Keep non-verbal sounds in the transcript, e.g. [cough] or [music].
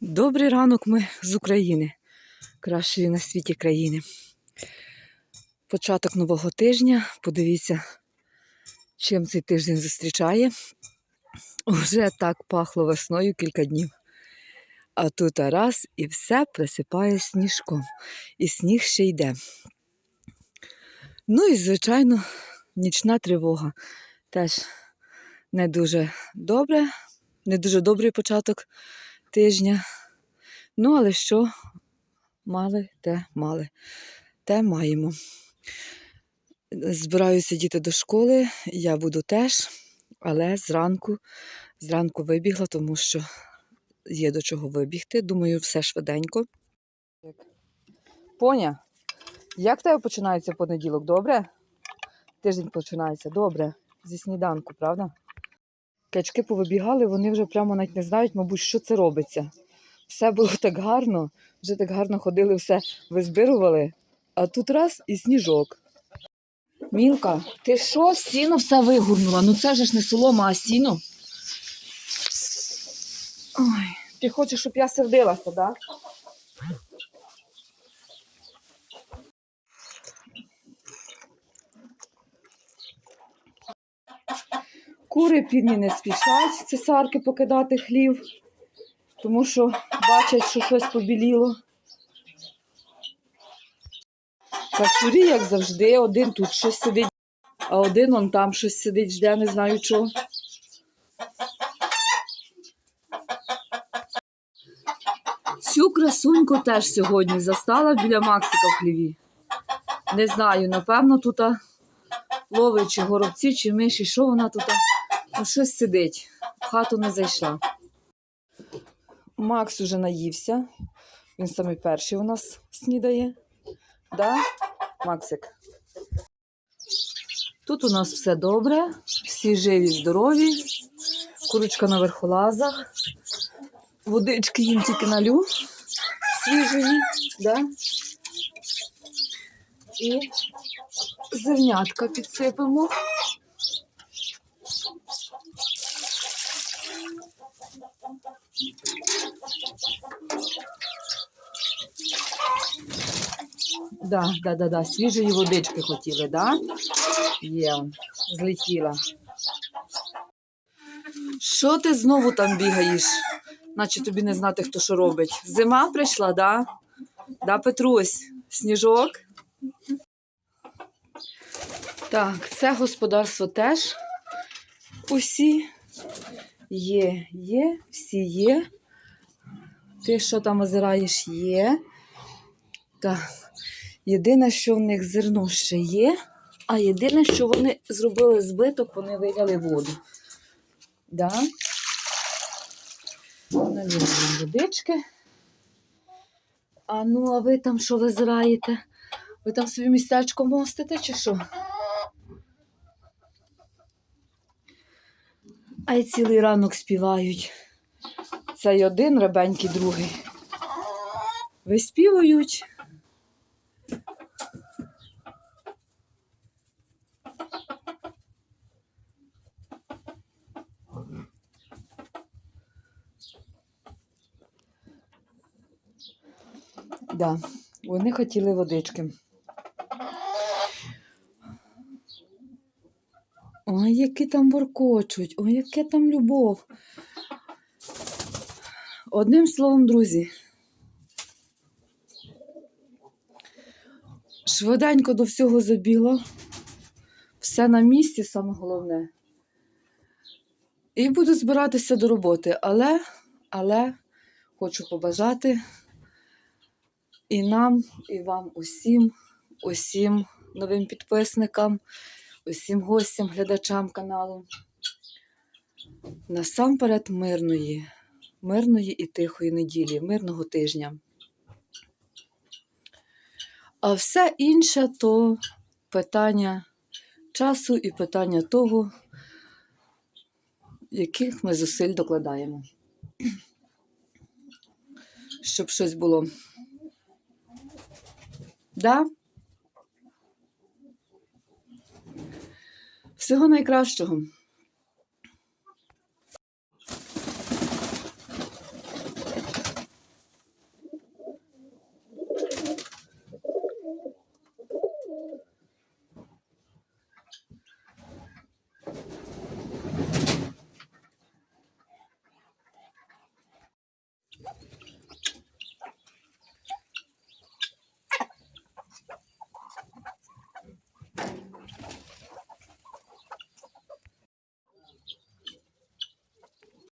Добрий ранок ми з України, кращої на світі країни. Початок нового тижня. Подивіться, чим цей тиждень зустрічає. Уже так пахло весною кілька днів. А тут раз і все присипає сніжком. І сніг ще йде. Ну і, звичайно, нічна тривога теж не дуже добре, не дуже добрий початок тижня. Ну, але що мали, те мали, те маємо. Збираюся діти до школи, я буду теж, але зранку, зранку вибігла, тому що є до чого вибігти. Думаю, все швиденько. Поня, як в тебе починається понеділок? Добре? Тиждень починається добре. Зі сніданку, правда? Качки повибігали, вони вже прямо навіть не знають, мабуть, що це робиться. Все було [laughs] так гарно, вже так гарно ходили, все визбирували, а тут раз і сніжок. Мілка, ти що сіно все вигорнула? Ну це ж не солома, а сіно. Ой, ти хочеш, щоб я сердилася, так? Кури півні не спішать цесарки покидати хлів, тому що бачать, що щось побіліло. Качурі, як завжди, один тут щось сидить, а один он там щось сидить, жде, не знаю чого. Цю красуньку теж сьогодні застала біля Максика в хліві. Не знаю, напевно, тут ловить чи горобці, чи миші, що вона тут. Ну, щось сидить, в хату не зайшла. Макс уже наївся. Він самий перший у нас снідає. Да, Максик? Тут у нас все добре, всі живі, здорові, курочка на верхолазах, водички їм тільки налю свіжої, да? і зернятка підсипемо. Да, да, да, да. Свіжої водички хотіли, да? Є, злетіла. Що ти знову там бігаєш? Наче тобі не знати, хто що робить. Зима прийшла, да? Да, Петрусь? Сніжок? Так, це господарство теж. Усі є, є, всі є. Ти що там озираєш? Є. Так. Єдине, що в них зерно ще є, а єдине, що вони зробили збиток, вони виляли воду. Да? Налили водички. А ну, а ви там що визираєте? Ви там собі містечко мостите чи що? А й цілий ранок співають. Цей один ребенький другий. Виспівують. Да, вони хотіли водички. Ой, які там воркочуть, ой, яке там любов. Одним словом, друзі. Швиденько до всього забіла. Все на місці, саме головне. І буду збиратися до роботи, але, але хочу побажати і нам, і вам усім, усім новим підписникам, усім гостям, глядачам каналу. Насамперед мирної, мирної і тихої неділі, мирного тижня. А все інше то питання часу і питання того, яких ми зусиль докладаємо. Щоб щось було. Да? Всього найкращого.